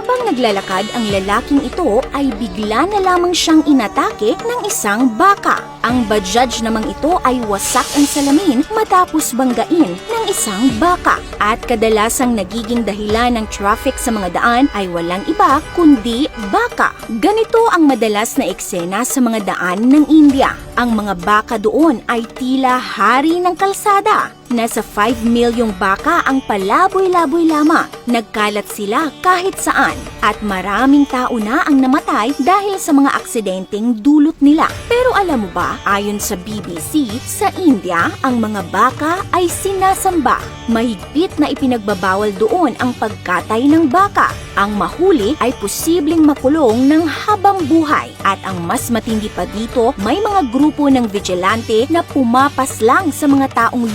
Habang naglalakad ang lalaking ito ay bigla na lamang siyang inatake ng isang baka. Ang Bajaj namang ito ay wasak ang salamin matapos banggain ng isang baka. At kadalasang nagiging dahilan ng traffic sa mga daan ay walang iba kundi baka. Ganito ang madalas na eksena sa mga daan ng India. Ang mga baka doon ay tila hari ng kalsada. Nasa 5 milyong baka ang palaboy-laboy lamang. Nagkalat sila kahit saan at maraming tao na ang namatay dahil sa mga aksidenteng dulot nila. Pero alam mo ba, ayon sa BBC, sa India, ang mga baka ay sinasamba. Mahigpit na ipinagbabawal doon ang pagkatay ng baka. Ang mahuli ay posibleng makulong ng habang buhay. At ang mas matindi pa dito, may mga grupo ng vigilante na pumapas lang sa mga taong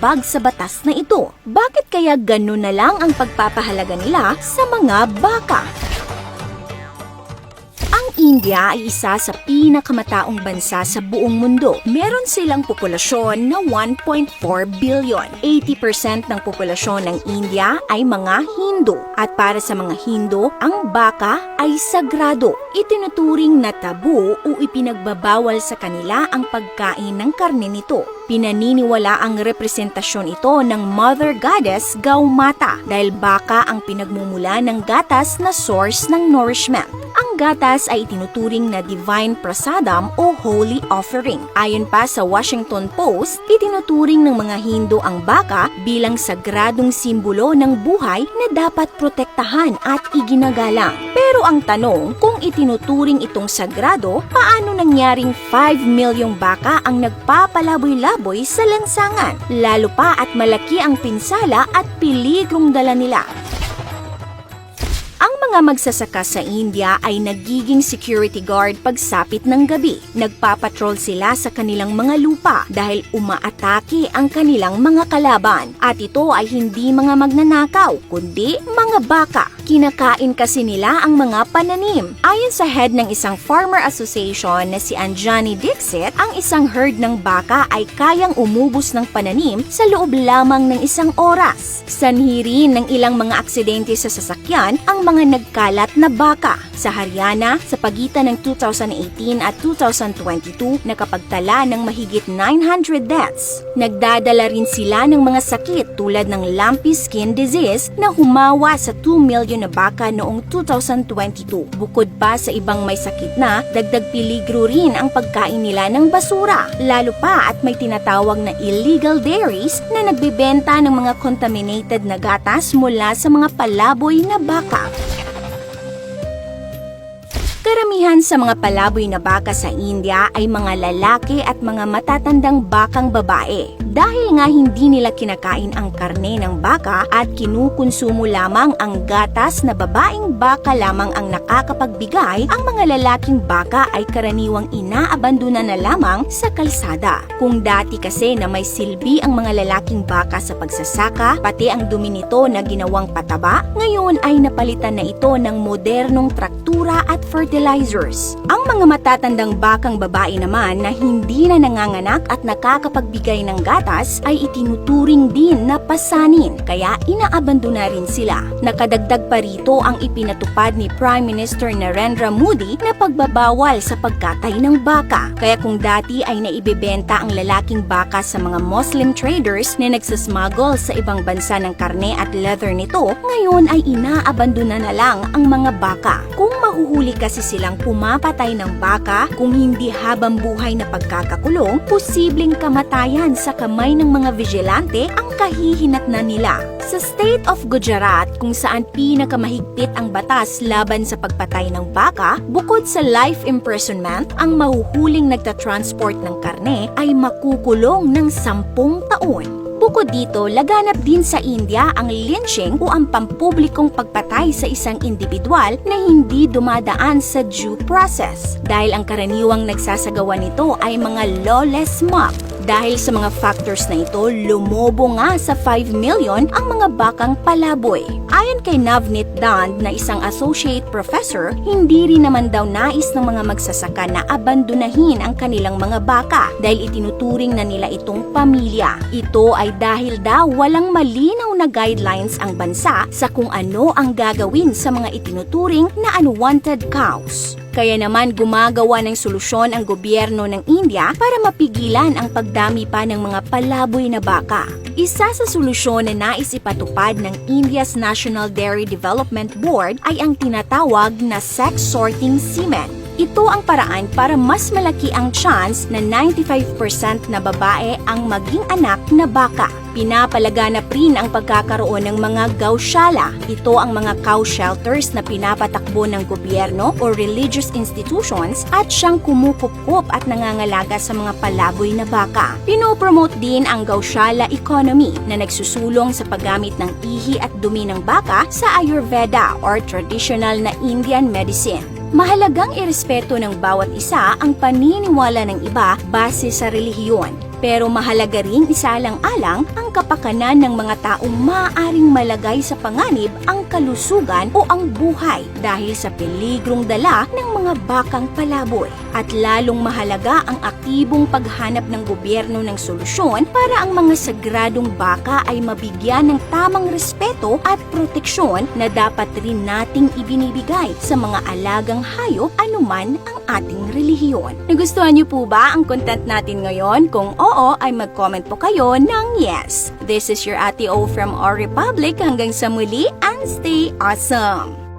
lumalabag sa batas na ito. Bakit kaya ganun na lang ang pagpapahalaga nila sa mga baka? India ay isa sa pinakamataong bansa sa buong mundo. Meron silang populasyon na 1.4 billion. 80% ng populasyon ng India ay mga Hindu. At para sa mga Hindu, ang baka ay sagrado. Itinuturing na tabu o ipinagbabawal sa kanila ang pagkain ng karne nito. Pinaniniwala ang representasyon ito ng Mother Goddess Gaumata dahil baka ang pinagmumula ng gatas na source ng nourishment. Ang gatas ay itinuturing na divine prasadam o holy offering. Ayon pa sa Washington Post, itinuturing ng mga Hindu ang baka bilang sagradong simbolo ng buhay na dapat protektahan at iginagalang. Pero ang tanong, kung itinuturing itong sagrado, paano nangyaring 5 milyong baka ang nagpapalaboy-laboy sa lansangan? Lalo pa at malaki ang pinsala at piligrong dala nila. Mga magsasaka sa India ay nagiging security guard pagsapit ng gabi. Nagpapatrol sila sa kanilang mga lupa dahil umaatake ang kanilang mga kalaban. At ito ay hindi mga magnanakaw, kundi mga baka. Kinakain kasi nila ang mga pananim. Ayon sa head ng isang farmer association na si Anjani Dixit, ang isang herd ng baka ay kayang umubos ng pananim sa loob lamang ng isang oras. Sanhi rin ng ilang mga aksidente sa sasakyan ang mga nagkalat na baka. Sa Haryana, sa pagitan ng 2018 at 2022, nakapagtala ng mahigit 900 deaths. Nagdadala rin sila ng mga sakit tulad ng lumpy skin disease na humawa sa 2 million na baka noong 2022. Bukod pa sa ibang may sakit na, dagdag peligro rin ang pagkain nila ng basura. Lalo pa at may tinatawag na illegal dairies na nagbebenta ng mga contaminated na gatas mula sa mga palaboy na baka. Karamihan sa mga palaboy na baka sa India ay mga lalaki at mga matatandang bakang babae. Dahil nga hindi nila kinakain ang karne ng baka at kinukonsumo lamang ang gatas na babaeng baka lamang ang nakakapagbigay, ang mga lalaking baka ay karaniwang inaabandona na lamang sa kalsada. Kung dati kasi na may silbi ang mga lalaking baka sa pagsasaka, pati ang dumi nito na ginawang pataba, ngayon ay napalitan na ito ng modernong traktura at fertilizers. Ang mga matatandang bakang babae naman na hindi na nanganganak at nakakapagbigay ng gatas ay itinuturing din na pasanin kaya inaabandona rin sila. Nakadagdag pa rito ang ipinatupad ni Prime Minister Narendra Modi na pagbabawal sa pagkatay ng baka. Kaya kung dati ay naibebenta ang lalaking baka sa mga Muslim traders na nagsasmuggle sa ibang bansa ng karne at leather nito, ngayon ay inaabandona na lang ang mga baka. Kung mahuhuli kasi silang pumapatay ng baka, kung hindi habang buhay na pagkakakulong, posibleng kamatayan sa kamay ng mga vigilante ang kahihinatnan nila. Sa state of Gujarat, kung saan pinakamahigpit ang batas laban sa pagpatay ng baka, bukod sa life imprisonment, ang mahuhuling nagtatransport ng karne ay makukulong ng sampung taon. Bukod dito, laganap din sa India ang lynching o ang pampublikong pagpatay sa isang individual na hindi dumadaan sa due process dahil ang karaniwang nagsasagawa nito ay mga lawless mob. Dahil sa mga factors na ito, lumobo nga sa 5 million ang mga bakang palaboy. Ayon kay Navnit Dand na isang associate professor, hindi rin naman daw nais ng mga magsasaka na abandonahin ang kanilang mga baka dahil itinuturing na nila itong pamilya. Ito ay dahil daw walang malinaw na guidelines ang bansa sa kung ano ang gagawin sa mga itinuturing na unwanted cows. Kaya naman gumagawa ng solusyon ang gobyerno ng India para mapigilan ang pagdami pa ng mga palaboy na baka. Isa sa solusyon na nais ipatupad ng India's National Dairy Development Board ay ang tinatawag na sex sorting semen. Ito ang paraan para mas malaki ang chance na 95% na babae ang maging anak na baka. Pinapalaganap rin ang pagkakaroon ng mga gausyala. Ito ang mga cow shelters na pinapatakbo ng gobyerno o religious institutions at siyang kumukup-kup at nangangalaga sa mga palaboy na baka. Pinopromote din ang gausyala economy na nagsusulong sa paggamit ng ihi at dumi ng baka sa Ayurveda or traditional na Indian medicine. Mahalagang irespeto ng bawat isa ang paniniwala ng iba base sa relihiyon. Pero mahalaga rin isalang-alang ang kapakanan ng mga taong maaaring malagay sa panganib ang kalusugan o ang buhay dahil sa peligrong dala ng mga bakang palaboy. At lalong mahalaga ang aktibong paghanap ng gobyerno ng solusyon para ang mga sagradong baka ay mabigyan ng tamang respeto at proteksyon na dapat rin nating ibinibigay sa mga alagang hayop anuman ang ating relihiyon. Nagustuhan niyo po ba ang content natin ngayon? Kung oo, ay mag-comment po kayo ng yes. This is your Ate O from our Republic. Hanggang sa muli and stay awesome!